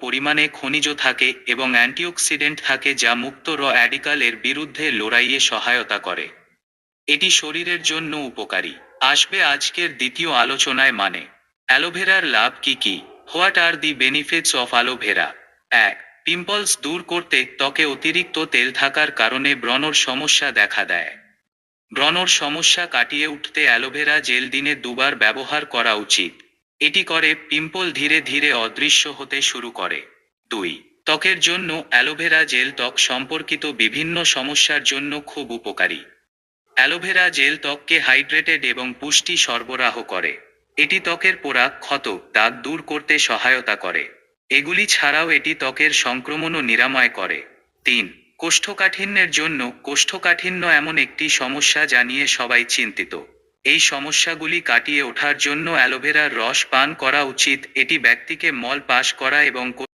পরিমাণে খনিজ থাকে এবং অ্যান্টিঅক্সিডেন্ট থাকে যা মুক্ত র অ্যাডিকালের বিরুদ্ধে লড়াইয়ে সহায়তা করে। এটি শরীরের জন্য উপকারী। আসবে আজকের দ্বিতীয় আলোচনায় মানে অ্যালোভেরার লাভ কি কি? What are the benefits of aloe vera? এক, পিম্পলস দূর করতে ত্বকে অতিরিক্ত তেল থাকার কারণে ব্রণর সমস্যা দেখা দেয়। ব্রণর সমস্যা কাটিয়ে উঠতে অ্যালোভেরা জেল দিনে দুবার ব্যবহার করা উচিত। এটি করে পিম্পল ধীরে ধীরে অদৃশ্য হতে শুরু করে। দুই, ত্বকের জন্য অ্যালোভেরা জেল ত্বক সম্পর্কিত বিভিন্ন সমস্যার জন্য খুব উপকারী। অ্যালোভেরা জেল ত্বককে হাইড্রেটেড এবং পুষ্টি সরবরাহ করে। এটি ত্বকের পোড়া, ক্ষত দাগ দূর করতে সহায়তা করে। এগুলি ছাড়াও এটি ত্বকের সংক্রমণও নিরাময় করে। তিন, কোষ্ঠকাঠিন্যের জন্য, কোষ্ঠকাঠিন্য এমন একটি সমস্যা যা নিয়ে সবাই চিন্তিত। এই সমস্যাগুলি কাটিয়ে ওঠার জন্য অ্যালোভেরার রস পান করা উচিত। এটি ব্যক্তিকে মল পাস করা এবং